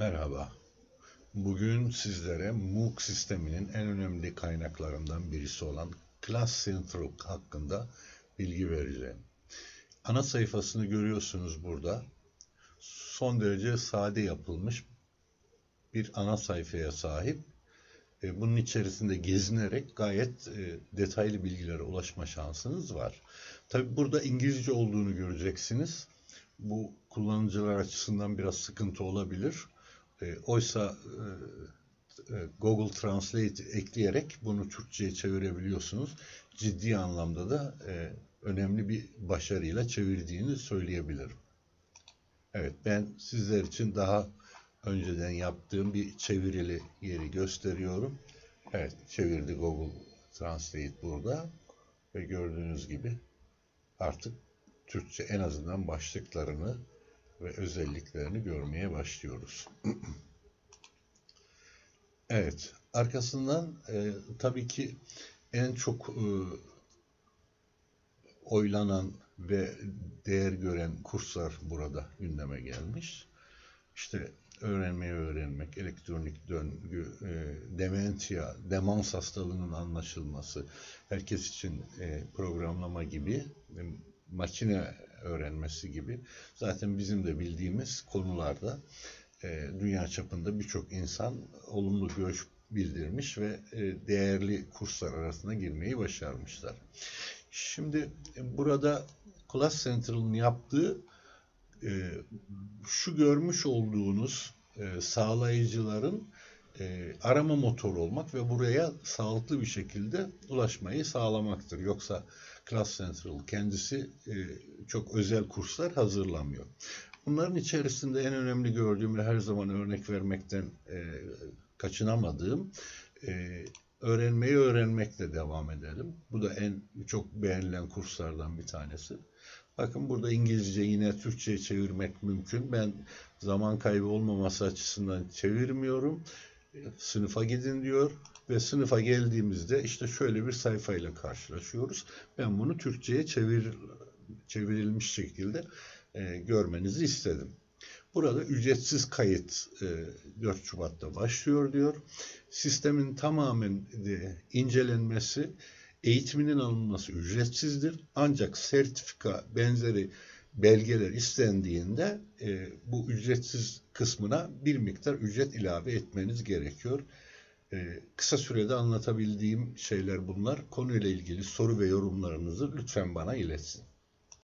Merhaba. Bugün sizlere MOOC sisteminin en önemli kaynaklarından birisi olan Class Central hakkında bilgi vereceğim. Ana sayfasını görüyorsunuz burada. Son derece sade yapılmış bir ana sayfaya sahip. Bunun içerisinde gezinerek gayet e, detaylı bilgilere ulaşma şansınız var. Tabi burada İngilizce olduğunu göreceksiniz. Bu kullanıcılar açısından biraz sıkıntı olabilir. E, oysa e, e, Google Translate ekleyerek bunu Türkçe'ye çevirebiliyorsunuz. Ciddi anlamda da e, önemli bir başarıyla çevirdiğini söyleyebilirim. Evet ben sizler için daha önceden yaptığım bir çevirili yeri gösteriyorum. Evet çevirdi Google Translate burada ve gördüğünüz gibi artık Türkçe en azından başlıklarını ve özelliklerini görmeye başlıyoruz. evet, arkasından e, tabii ki en çok e, oylanan ve değer gören kurslar burada gündeme gelmiş. İşte öğrenmeyi öğrenmek, elektronik döngü, e, dementia, demans hastalığının anlaşılması, herkes için e, programlama gibi, e, makine öğrenmesi gibi zaten bizim de bildiğimiz konularda e, dünya çapında birçok insan olumlu görüş bildirmiş ve e, değerli kurslar arasına girmeyi başarmışlar. Şimdi e, burada Class Central'ın yaptığı e, şu görmüş olduğunuz e, sağlayıcıların e, arama motoru olmak ve buraya sağlıklı bir şekilde ulaşmayı sağlamaktır. Yoksa Class Central kendisi e, çok özel kurslar hazırlamıyor. Bunların içerisinde en önemli gördüğüm ve her zaman örnek vermekten e, kaçınamadığım e, öğrenmeyi öğrenmekle devam edelim. Bu da en çok beğenilen kurslardan bir tanesi. Bakın burada İngilizce yine Türkçe'ye çevirmek mümkün. Ben zaman kaybı olmaması açısından çevirmiyorum. Sınıfa gidin diyor ve sınıfa geldiğimizde işte şöyle bir sayfayla karşılaşıyoruz. Ben bunu Türkçe'ye çevir, çevrilmiş şekilde e, görmenizi istedim. Burada ücretsiz kayıt e, 4 Şubat'ta başlıyor diyor. Sistemin tamamen incelenmesi, eğitiminin alınması ücretsizdir. Ancak sertifika benzeri belgeler istendiğinde e, bu ücretsiz kısmına bir miktar ücret ilave etmeniz gerekiyor. E, kısa sürede anlatabildiğim şeyler bunlar. Konuyla ilgili soru ve yorumlarınızı lütfen bana iletsin.